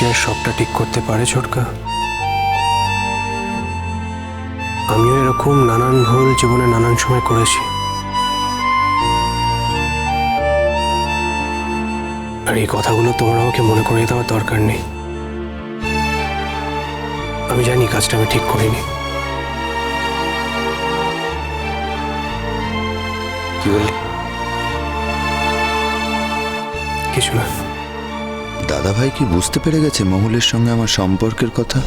কি আর সবটা ঠিক করতে পারে ছোটকা? আমিও এরকম নানান ভুল জীবনে নানান সময় করেছি। আর এই কথাগুলো তোমার আমাকে মনে করিয়ে দেওয়ার দরকার নেই। আমি জানি কাজটা আমি ঠিক করিনি। কি বললি? কিছু না। দাদা ভাই কি বুঝতে পেরে গেছে মহুলের সঙ্গে আমার সম্পর্কের কথা?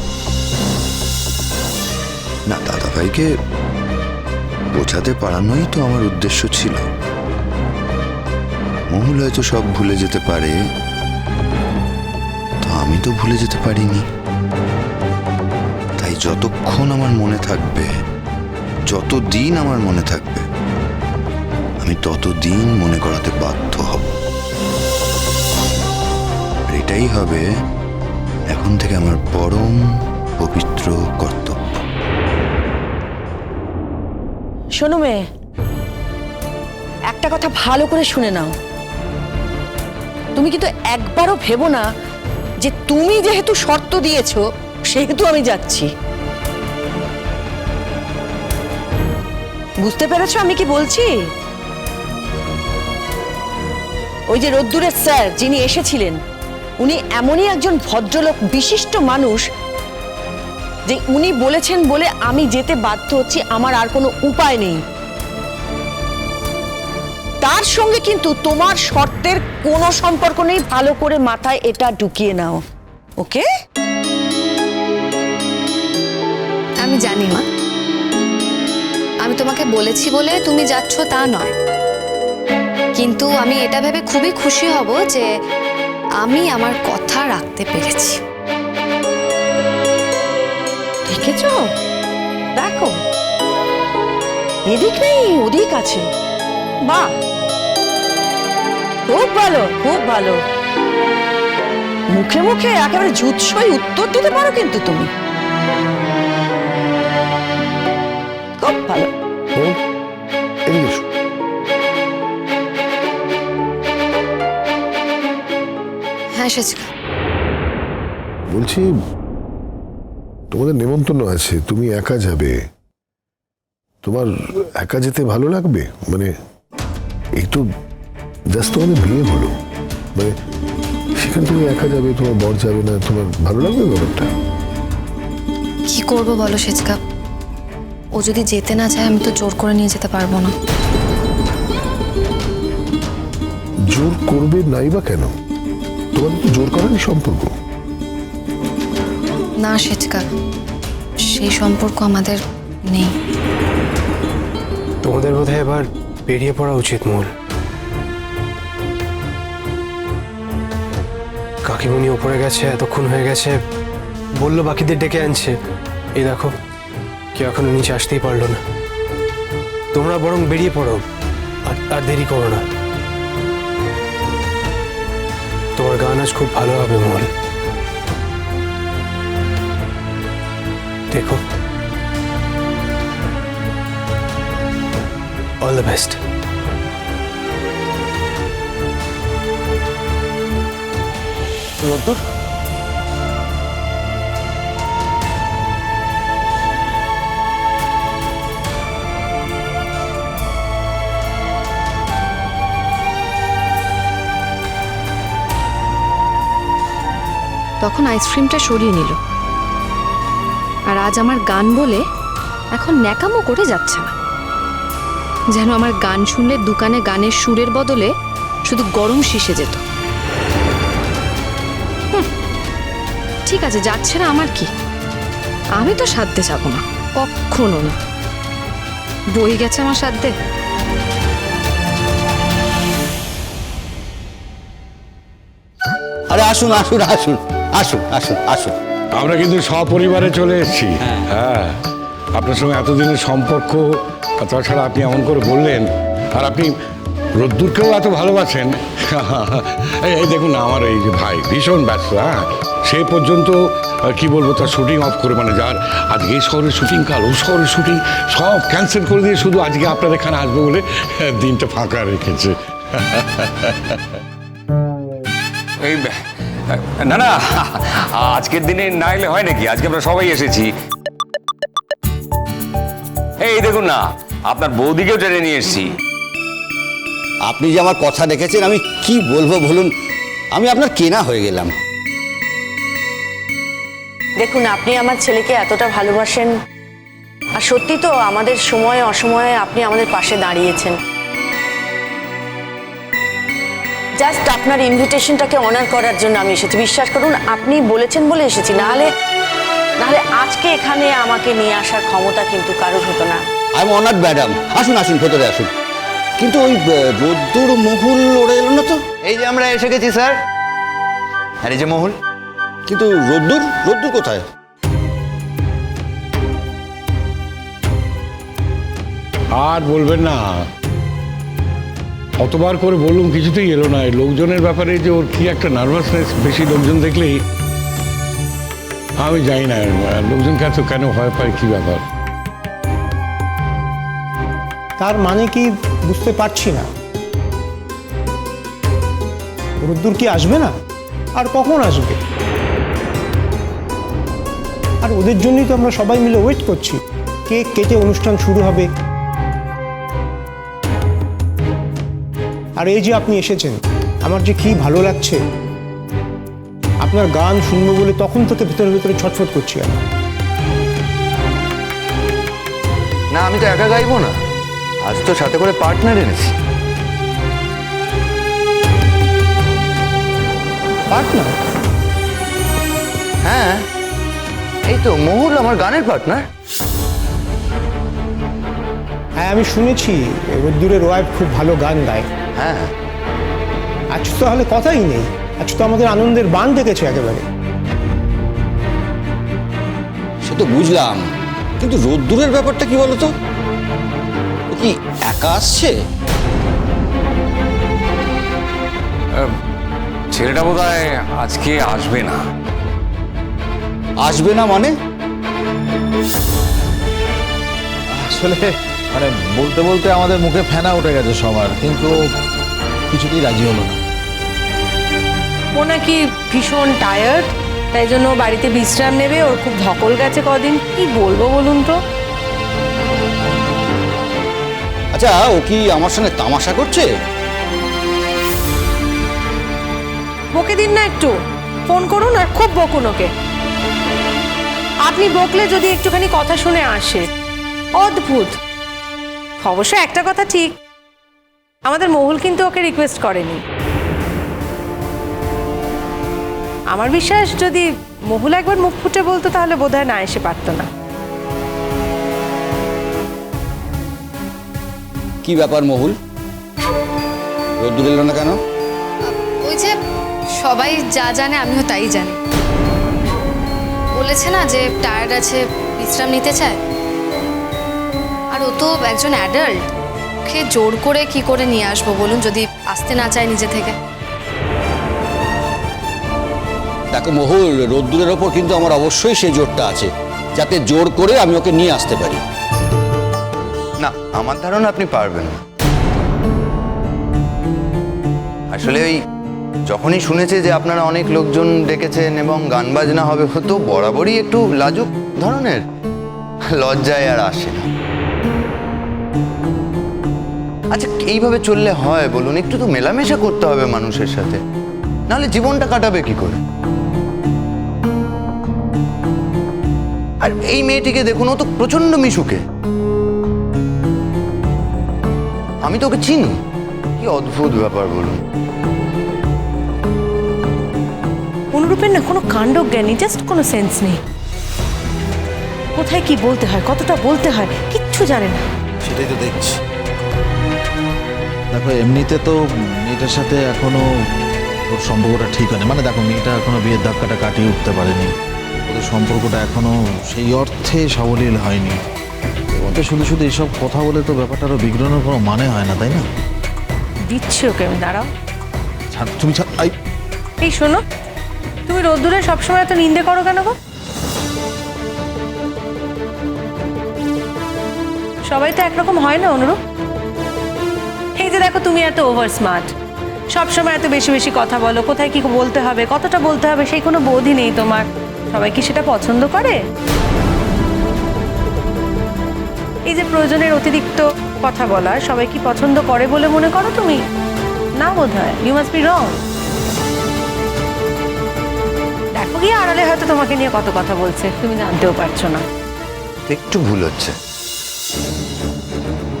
না দাদা ভাইকে বোঝাতে পারানোই তো আমার উদ্দেশ্য ছিল। মহুল হয়তো সব ভুলে যেতে পারে। তো আমি তো ভুলে যেতে পারিনি। তাই যতক্ষণ আমার মনে থাকবে, যতদিন আমার মনে থাকবে, আমি ততদিন মনে করাতে বাধ্য হব। এটাই হবে এখন থেকে আমার পরম পবিত্র কর্তব্য। শোনো মেয়ে, একটা কথা ভালো করে শুনে নাও। তুমি কিন্তু একবারও ভেবো না যে তুমি যেহেতু শর্ত দিয়েছ, সেহেতু আমি যাচ্ছি। বুঝতে পেরেছ আমি কি বলছি? ওই যে রোদ্দুরের স্যার, যিনি এসেছিলেন উনি এমনই একজন ভদ্রলোক, বিশিষ্ট মানুষ, যে উনি বলেছেন বলে আমি যেতে বাধ্য হচ্ছি, আমার আর কোনো উপায় নেই। তার সঙ্গে কিন্তু তোমার শর্তের কোনো সম্পর্ক নেই, ভালো করে মাথায় এটা ঢুকিয়ে নাও। ওকে? আমি জানি, মা। আমি তোমাকে বলেছি বলে তুমি যাচ্ছ তা নয়। কিন্তু আমি এটা ভেবে খুবই খুশি হব যে আমি আমার কথা রাখতে পেরেছি। দেখেছ? দেখো। এদিক নেই ওদিক আছে। বাহ খুব ভালো খুব ভালো। মুখে মুখে একেবারে জুৎসই উত্তর দিতে পারো কিন্তু তুমি। খুব ভালো। এদিকে হ্যাঁ সচিকা বলছি তোমাদের নেমন্তন্ন আছে তুমি একা যাবে। তোমার একা যেতে ভালো লাগবে? মানে এই তো জাস্ট তোমাদের বিয়ে হলো। মানে সেখানে তুমি একা যাবে তোমার বর যাবে না তোমার ভালো লাগবে ব্যাপারটা? কি করব বলো সেচকা? ও যদি যেতে না চায় আমি তো জোর করে নিয়ে যেতে পারব না। জোর করবে নাই বা কেন? তোমাদের তো জোর করারই সম্পর্ক? না সেচকা সেই সম্পর্ক আমাদের নেই। তোমাদের বোধহয় এবার বেরিয়ে পড়া উচিত মূল কাকিমুনি ওপরে গেছে এতক্ষণ হয়ে গেছে বলল বাকিদের ডেকে আনছে। এই দেখো কেউ এখনও নিচে আসতেই পারল না। তোমরা বরং বেরিয়ে পড়ো আর আর দেরি করো না। তোমার গান আজ খুব ভালো হবে মল। দেখো। অল দ্য বেস্ট তখন আইসক্রিমটা সরিয়ে নিল। আর আজ আমার গান বলে এখন ন্যাকামো করে যাচ্ছে না। যেন আমার গান শুনলে দোকানে গানের সুরের বদলে শুধু গরম শিষে যেত। ঠিক আছে, যাচ্ছে না আমার কি? আমি তো সাধ্যে যাব না কখনো না। বই গেছে আমার সাধ্যে আরে আসুন আসুন আসুন। আসুন আসুন আসুন। আমরা কিন্তু সপরিবারে চলে এসেছি। হ্যাঁ। আপনার সঙ্গে এতদিনের সম্পর্ক তাছাড়া আপনি এমন করে বললেন আর আপনি রোদ্দুরকেও এত ভালোবাসেন। এই দেখুন না আমার এই যে ভাই ভীষণ ব্যস্ত হ্যাঁ? সে পর্যন্ত কি বলব তার শুটিং অফ করে মানে যার আজকে এই শহরের শুটিং কাল ও শহরের শুটিং সব ক্যান্সেল করে দিয়ে শুধু আজকে আপনার এখানে আসবে বলে দিনটা ফাঁকা রেখেছে। এই না না আজকের দিনে না এলে হয় নাকি? আজকে আমরা সবাই এসেছি। এই দেখুন না আপনার বৌদিকেও টেনে নিয়ে এসেছি। আপনি যে আমার কথা দেখেছেন আমি কি বলব বলুন? আমি আপনার কেনা হয়ে গেলাম। দেখুন আপনি আমার ছেলেকে এতটা ভালোবাসেন। আর সত্যি তো আমাদের সময়ে অসময়ে আপনি আমাদের পাশে দাঁড়িয়েছেন। জাস্ট আপনার ইনভিটেশনটাকে অনার করার জন্য আমি এসেছি। বিশ্বাস করুন আপনি বলেছেন বলে এসেছি। নাহলে নাহলে আজকে এখানে আমাকে নিয়ে আসার ক্ষমতা কিন্তু কারোর হতো না। আই এম অনার্ড ম্যাডাম আসুন আসুন ভেতরে আসুন। কিন্তু ওই রোদ্দুর মহুল ওড়ে এলো না তো? এই যে আমরা এসে গেছি স্যার। আর এই যে মহুল। কিন্তু রোদ্দুর? রোদ্দুর কোথায়? আর বলবেন না। অতবার করে বললুম, কিছুতেই এলো না। লোকজনের ব্যাপারে যে ওর কি একটা নার্ভাসনেস বেশি লোকজন দেখলেই আমি জানি না। লোকজনকে এত কেন ভয় পায়, কি ব্যাপার? তার মানে কি বুঝতে পারছি না? রোদ্দুর কি আসবে না? আর কখন আসবে? আর ওদের জন্যই তো আমরা সবাই মিলে ওয়েট করছি। কেক কেটে অনুষ্ঠান শুরু হবে? আর এই যে আপনি এসেছেন আমার যে কি ভালো লাগছে আপনার গান শুনব বলে তখন থেকে ভেতরে ভেতরে ছটফট করছি আমি। না আমি তো একা গাইবো না। আজ তো সাথে করে পার্টনার এনেছি। পার্টনার? হ্যাঁ এই তো মহুল আমার গানের পার্টনার। হ্যাঁ আমি শুনেছি রোদ্দুরের ওয়াইফ খুব ভালো গান গায়। হ্যাঁ। আজ তো তাহলে কথাই নেই। আজ তো আমাদের আনন্দের বান ডেকেছে একেবারে। সে তো বুঝলাম। কিন্তু রোদ্দুরের ব্যাপারটা কি বলতো? ও কি একা আসছে? ছেলেটা বোধ আজকে আসবে না। আসবে না মানে? আসলে মানে বলতে বলতে আমাদের মুখে ফেনা উঠে গেছে সবার। কিন্তু কিছুতেই রাজি হলো না। ও নাকি ভীষণ টায়ার্ড তাই জন্য ও বাড়িতে বিশ্রাম নেবে ওর খুব ধকল গেছে কদিন। কি বলব বলুন তো? আচ্ছা ও কি আমার সঙ্গে তামাশা করছে? বকে দিন না একটু। ফোন করুন আর খুব বকুন ওকে। আপনি বকলে যদি একটুখানি কথা শুনে আসে। অদ্ভুত। অবশ্য একটা কথা ঠিক। আমাদের মহুল কিন্তু ওকে রিকোয়েস্ট করেনি। আমার বিশ্বাস যদি মহুল একবার মুখ ফুটে বলতো তাহলে বোধহয় না এসে পারতো না। কি ব্যাপার মহুল? রোদ্দুর এলো না কেন? ওই যে সবাই যা জানে আমিও তাই জানি। বলেছে না যে টায়ার্ড আছে বিশ্রাম নিতে চায়। আর ও তো একজন অ্যাডাল্ট ওকে জোর করে কি করে নিয়ে আসব বলুন যদি আসতে না চায় নিজে থেকে? দেখো মহুল রোদ্দুরের ওপর কিন্তু আমার অবশ্যই সেই জোরটা আছে যাতে জোর করে আমি ওকে নিয়ে আসতে পারি। না আমার ধারণা আপনি পারবেন না। আসলে ওই যখনই শুনেছে যে আপনারা অনেক লোকজন ডেকেছেন এবং গান বাজনা হবে তো বরাবরই একটু লাজুক ধরনের লজ্জায় আর আসে না। আচ্ছা এইভাবে চললে হয় বলুন একটু তো মেলামেশা করতে হবে মানুষের সাথে। নাহলে জীবনটা কাটাবে কি করে? আর এই মেয়েটিকে দেখুন ও তো প্রচণ্ড মিশুকে। আমি তো ওকে চিনি। কি অদ্ভুত ব্যাপার বলুন। অনুরূপের না কোনো কাণ্ড জ্ঞানী জাস্ট কোনো সেন্স নেই। কোথায় কি বলতে হয় কতটা বলতে হয় কিচ্ছু জানে না। সেটাই তো দেখছি। দেখো এমনিতে তো মেয়েটার সাথে এখনও ওর সম্পর্কটা ঠিক হয়নি। মানে দেখো মেয়েটা এখনও বিয়ের ধাক্কাটা কাটিয়ে উঠতে পারেনি। ওদের সম্পর্কটা এখনও সেই অর্থে সাবলীল হয়নি। ওতে শুধু শুধু এসব কথা বলে তো ব্যাপারটা আরও বিগ্রহের কোনো মানে হয় না তাই না? দিচ্ছি ওকে আমি দাঁড়াও। ছাড় তুমি ছাড় আই। এই শোনো তুমি রোদ্দুরে সবসময় এত নিন্দে করো কেন গো? সবাই তো একরকম হয় না অনুরূপ? যে দেখো তুমি এত ওভার স্মার্ট সবসময় এত বেশি বেশি কথা বলো, কোথায় কি বলতে হবে, কতটা বলতে হবে, সেই কোনো বোধই নেই তোমার। সবাই কি সেটা পছন্দ করে? এই যে প্রয়োজনের অতিরিক্ত কথা বলা, সবাই কি পছন্দ করে বলে মনে করো তুমি? না বোধ হয় ইউ মাস্ট বি রং দেখো গিয়ে আড়ালে হয়তো তোমাকে নিয়ে কত কথা বলছে, তুমি জানতেও পারছ না। একটু ভুল হচ্ছে।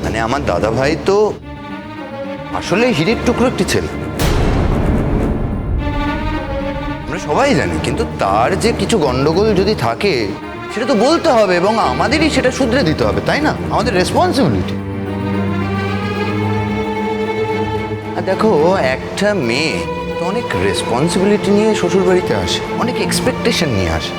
মানে আমার দাদা ভাই তো আসলে হিরের টুকরো একটি ছেলে। আমরা সবাই জানি, কিন্তু তার যে কিছু গন্ডগোল যদি থাকে, সেটা তো বলতে হবে এবং আমাদেরই সেটা শুধরে দিতে হবে, তাই না? আমাদের রেসপন্সিবিলিটি আর দেখো, একটা মেয়ে তো অনেক রেসপন্সিবিলিটি নিয়ে শ্বশুর বাড়িতে আসে, অনেক এক্সপেকটেশন নিয়ে আসে।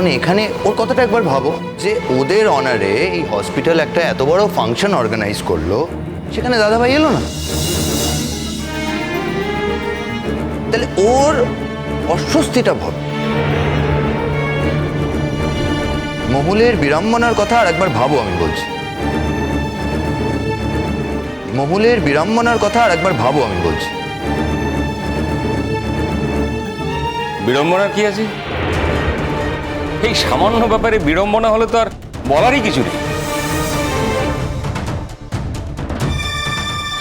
এখন এখানে ওর কথাটা একবার ভাবো যে ওদের অনারে এই হসপিটাল একটা এত বড় ফাংশন অর্গানাইজ করল, সেখানে দাদাভাই এলো না? তাহলে ওর অস্বস্তিটা ভাব। মহুলের বিড়ম্বনার কথা আর একবার ভাবো আমি বলছি। মহুলের বিড়ম্বনার কথা আর একবার ভাবো আমি বলছি। বিড়ম্বনার কি আছে? এই সামান্য ব্যাপারে বিড়ম্বনা হলে তো আর বলারই কিছু নেই।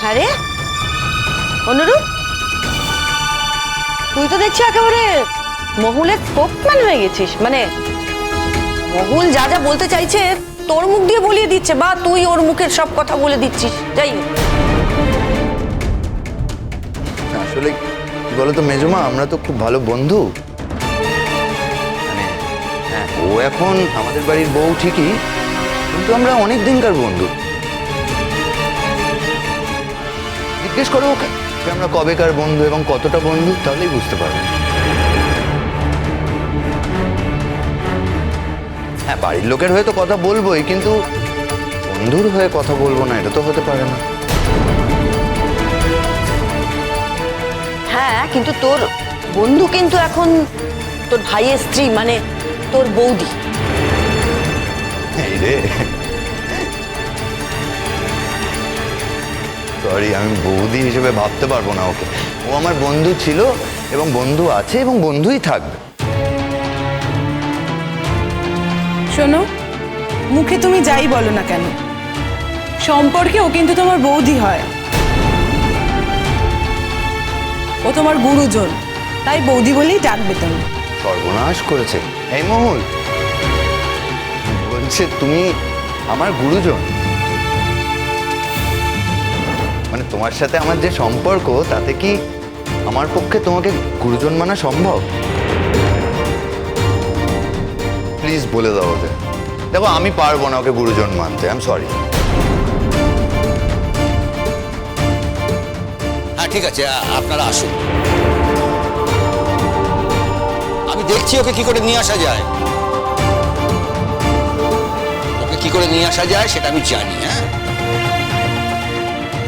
হ্যাঁ রে অনুরূপ তুই তো দেখছি একেবারে মহুলের স্পোকম্যান হয়ে গেছিস। মানে মহুল যা যা বলতে চাইছে তোর মুখ দিয়ে বলিয়ে দিচ্ছে বা তুই ওর মুখের সব কথা বলে দিচ্ছিস। যাই আসলে কি বলতো মেজমা আমরা তো খুব ভালো বন্ধু। ও এখন আমাদের বাড়ির বউ ঠিকই, কিন্তু আমরা অনেক দিনকার বন্ধু। জিজ্ঞেস করো ওকে যে আমরা কবেকার বন্ধু এবং কতটা বন্ধু, তাহলেই বুঝতে পারবে। হ্যাঁ বাড়ির লোকের হয়ে তো কথা বলবোই, কিন্তু বন্ধুর হয়ে কথা বলব না, এটা তো হতে পারে না। হ্যাঁ কিন্তু তোর বন্ধু কিন্তু এখন তোর ভাইয়ের স্ত্রী মানে তোর বৌদি। এই রে। সরি আমি বৌদি হিসেবে ভাবতে পারব না ওকে। ও আমার বন্ধু ছিল এবং বন্ধু আছে এবং বন্ধুই থাকবে। শোনো মুখে তুমি যাই বলো না কেন সম্পর্কে ও কিন্তু তোমার বৌদি হয়। ও তোমার গুরুজন তাই বৌদি বলেই ডাকবে তুমি। সর্বনাশ করেছে। এই মহুল, বলছে তুমি আমার গুরুজন। মানে তোমার সাথে আমার যে সম্পর্ক, তাতে কি আমার পক্ষে তোমাকে গুরুজন মানা সম্ভব? প্লিজ বলে দাও ওদের দেখো, আমি পারব না ওকে গুরুজন মানতে আই এম সরি হ্যাঁ ঠিক আছে আপনারা আসুন। দেখছি ওকে কি করে নিয়ে আসা যায়। ওকে কি করে নিয়ে আসা যায় সেটা আমি জানি হ্যাঁ?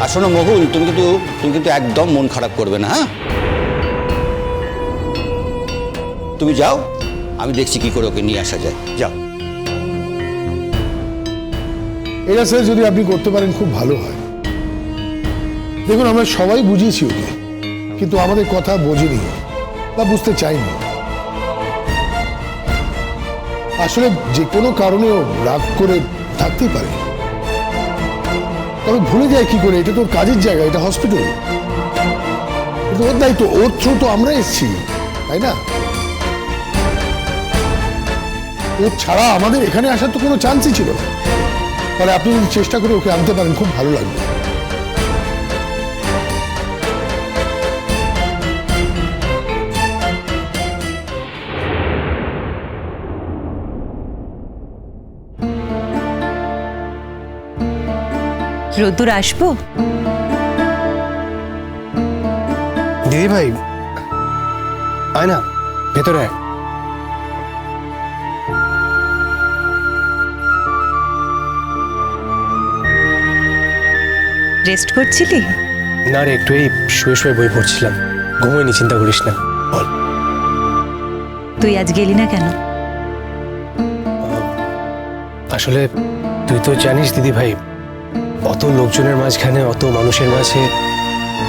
আর শোনো মহুল তুমি কিন্তু তুমি কিন্তু একদম মন খারাপ করবে না হ্যাঁ? তুমি যাও, আমি দেখছি কি করে ওকে নিয়ে আসা যায়। যাও। এটা স্যার যদি আপনি করতে পারেন, খুব ভালো হয়। দেখুন, আমরা সবাই বুঝিয়েছি ওকে, কিন্তু আমাদের কথা বোঝেনি বা বুঝতে চাইনি আসলে যে কোনো কারণে ও রাগ করে থাকতেই পারে। তবে ভুলে যায় কি করে? এটা তোর কাজের জায়গা, এটা হসপিটাল কিন্তু ওর দায়িত্ব, ওর থ্রু তো আমরা এসেছি, তাই না? ও ছাড়া আমাদের এখানে আসার তো কোনো চান্সই ছিল না। তাহলে আপনি যদি চেষ্টা করে ওকে আনতে পারেন, খুব ভালো লাগবে। রোদ্দুর আসব? দিদি ভাই আয় না ভেতরে আয়। রেস্ট করছিলি? না রে একটু এই শুয়ে শুয়ে বই পড়ছিলাম। ঘুমোয়নি চিন্তা করিস না। বল। তুই আজ গেলি না কেন? আসলে তুই তো জানিস দিদি ভাই অত লোকজনের মাঝখানে অত মানুষের মাঝে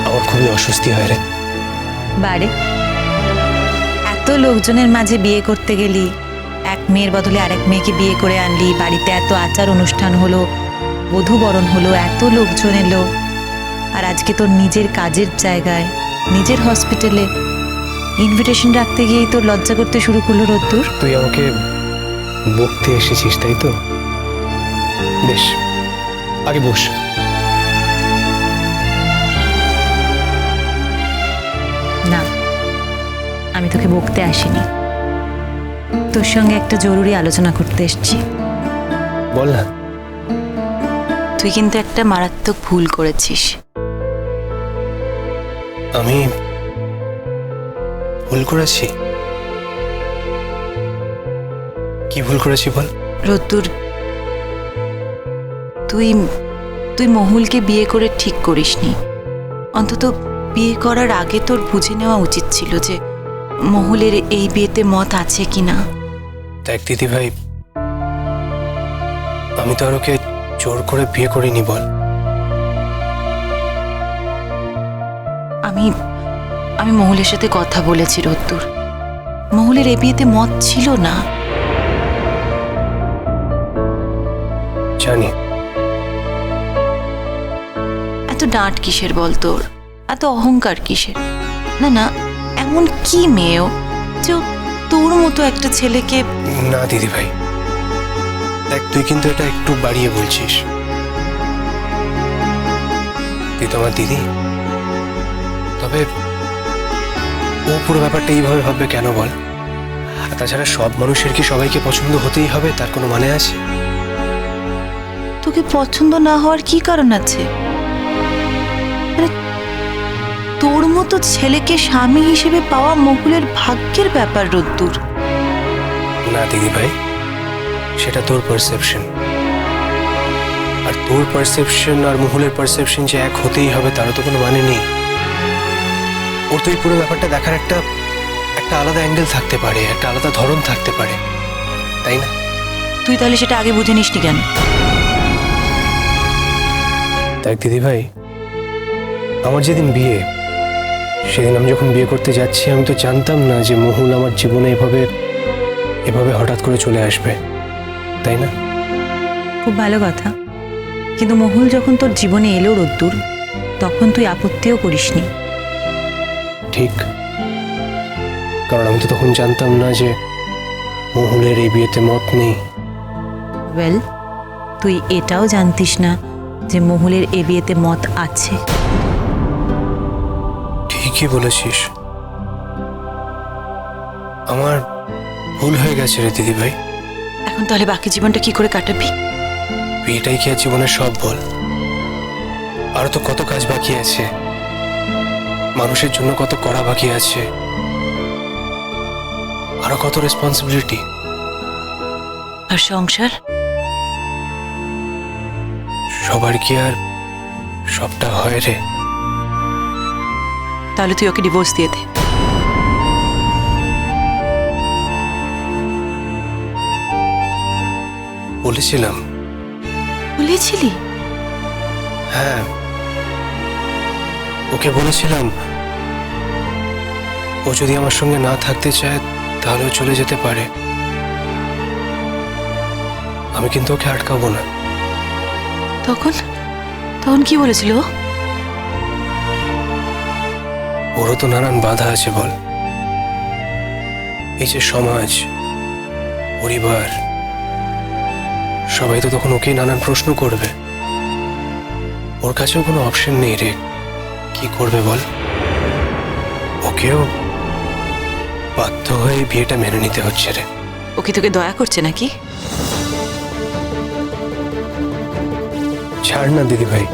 আমার খুবই অস্বস্তি হয় রে। বারে এত লোকজনের মাঝে বিয়ে করতে গেলি এক মেয়ের বদলে আরেক মেয়েকে বিয়ে করে আনলি বাড়িতে এত আচার অনুষ্ঠান হলো বধূ বরণ হলো এত লোকজন এলো আর আজকে তোর নিজের কাজের জায়গায় নিজের হসপিটালে ইনভিটেশন রাখতে গিয়েই তোর লজ্জা করতে শুরু করল রোদ্দুর। তুই আমাকে বকতে এসেছিস তাই তো? বেশ। আগে বস। না আমি তোকে বকতে আসিনি। তোর সঙ্গে একটা জরুরি আলোচনা করতে এসেছি। বল না। তুই কিন্তু একটা মারাত্মক ভুল করেছিস। আমি ভুল করেছি? কি ভুল করেছি বল? রোদ্দুর তুই তুই মহুলকে বিয়ে করে ঠিক করিসনি। অন্তত বিয়ে করার আগে তোর বুঝে নেওয়া উচিত ছিল যে মহুলের এই বিয়েতে মত আছে কিনা। দেখ দিদি ভাই আমি তো আর ওকে জোর করে বিয়ে করিনি বল। আমি আমি মহুলের সাথে কথা বলেছি রোদ্দুর। মহুলের এ বিয়েতে মত ছিল না। জানি। এত ডাঁট কিসের বল তোর? এত অহংকার কিসের? না না এমন কি মেয়েও যে তোর মতো একটা ছেলেকে না দিদি ভাই। দেখ তুই কিন্তু এটা একটু বাড়িয়ে বলছিস। তুই তো আমার দিদি। তবে ও পুরো ব্যাপারটা এইভাবে ভাববে কেন বল? আর তাছাড়া সব মানুষের কি সবাইকে পছন্দ হতেই হবে? তার কোনো মানে আছে? তোকে পছন্দ না হওয়ার কি কারণ আছে? তোর মতো ছেলেকে স্বামী হিসেবে পাওয়া মহুলের ভাগ্যের ব্যাপার রোদ্দুর। না দিদি ভাই সেটা তোর পারসেপশন আর তোর পারসেপশন আর মহুলের পারসেপশন যে এক হতেই হবে তারও তো কোনো মানে নেই। ওর তো এই পুরো ব্যাপারটা দেখার একটা একটা আলাদা অ্যাঙ্গেল থাকতে পারে একটা আলাদা ধরন থাকতে পারে। তাই না? তুই তাহলে সেটা আগে বুঝে নিসনি কেন? দেখ দিদি ভাই আমার যেদিন বিয়ে সেদিন আমি যখন বিয়ে করতে যাচ্ছি আমি তো জানতাম না যে মহুল আমার জীবনে এভাবে এভাবে হঠাৎ করে চলে আসবে। তাই না? খুব ভালো কথা। কিন্তু মহুল যখন তোর জীবনে এলো রোদ্দুর তখন তুই আপত্তিও করিসনি। ঠিক। কারণ আমি তো তখন জানতাম না যে মহুলের এই বিয়েতে মত নেই। ওয়েল তুই এটাও জানতিস না যে মহুলের এ বিয়েতে মত আছে। ঠিকই বলেছিস। আমার ভুল হয়ে গেছে রে দিদি ভাই। এখন তাহলে বাকি জীবনটা কি করে কাটাবি? বিয়েটাই কি আর জীবনের সব বল? আরও তো কত কাজ বাকি আছে। মানুষের জন্য কত করা বাকি আছে। আরও কত রেসপন্সিবিলিটি আর সংসার? সবার কি আর সবটা হয় রে? তাহলে তুই ওকে ডিভোর্স দিয়ে দে। বলেছিলাম। বলেছিলি? হ্যাঁ। ওকে বলেছিলাম ও যদি আমার সঙ্গে না থাকতে চায় তাহলে চলে যেতে পারে। আমি কিন্তু ওকে আটকাবো না। তখন? তখন কি বলেছিল ও? ওরও তো নানান বাধা আছে বল। এই যে সমাজ পরিবার সবাই তো তখন ওকে নানান প্রশ্ন করবে। ওর কাছেও কোনো অপশন নেই রে। কি করবে বল? ওকেও বাধ্য হয়ে বিয়েটা মেনে নিতে হচ্ছে রে। ও কি তোকে দয়া করছে নাকি? ছাড় না দিদি ভাই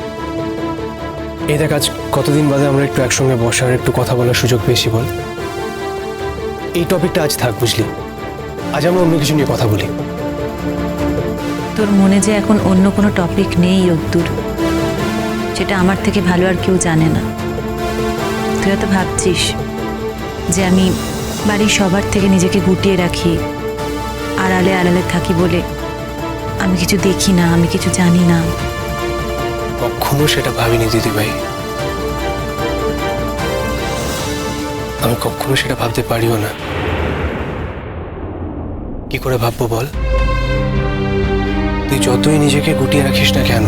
এই দেখ, আজ কতদিন বাদে আমরা একটু একসঙ্গে বসার, একটু কথা বলার সুযোগ পেয়েছি বল। এই টপিকটা আজ থাক বুঝলি। আজ আমরা অন্য কিছু নিয়ে কথা বলি। তোর মনে যে এখন অন্য কোনো টপিক নেই রোদ্দুর সেটা আমার থেকে ভালো আর কেউ জানে না। তুই হয়তো ভাবছিস যে আমি বাড়ির সবার থেকে নিজেকে গুটিয়ে রাখি, আড়ালে আড়ালে থাকি বলে আমি কিছু দেখি না, আমি কিছু জানি না। কখনো সেটা ভাবিনি দিদিভাই আমি কখনো সেটা ভাবতে পারিও না। কি করে ভাববো বল? তুই যতই নিজেকে গুটিয়ে রাখিস না কেন,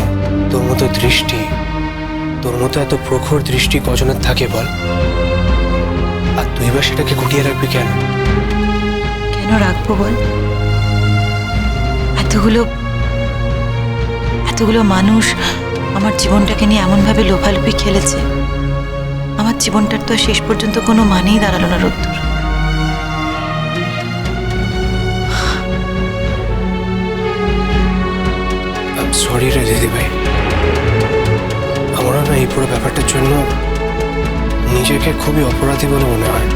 তোর মতো দৃষ্টি, তোর মতো এত প্রখর দৃষ্টি কজনের থাকে বল? আর তুই বা সেটাকে গুটিয়ে রাখবি কেন? কেন রাখব বল? এতগুলো এতগুলো মানুষ আমার জীবনটাকে নিয়ে এমনভাবে লোভালোভি খেলেছে, আমার জীবনটার তো শেষ পর্যন্ত কোনো মানেই দাঁড়াল না রোদ্দুর। সরি রে দিদিভাই আমারও না এই পুরো ব্যাপারটার জন্য নিজেকে খুবই অপরাধী বলে মনে হয়।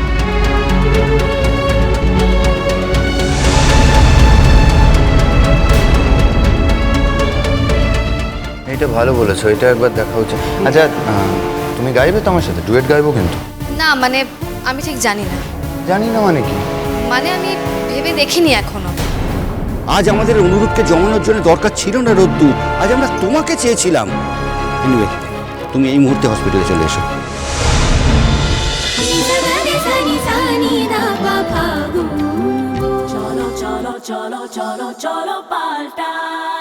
এটা ভালো বলেছ এটা একবার দেখা উচিত। আচ্ছা তুমি গাইবে তো আমার সাথে? ডুয়েট গাইবো কিন্তু? না মানে আমি ঠিক জানি না। জানি না মানে কি? মানে আমি ভেবে দেখিনি এখনও। আজ আমাদের অনুরোধকে জমানোর জন্য দরকার ছিল না রোদ্দুর। আজ আমরা তোমাকে চেয়েছিলাম। এনিওয়ে তুমি এই মুহূর্তে হসপিটালে চলে এসো। cholo, cholo, cholo, cholo, paltai.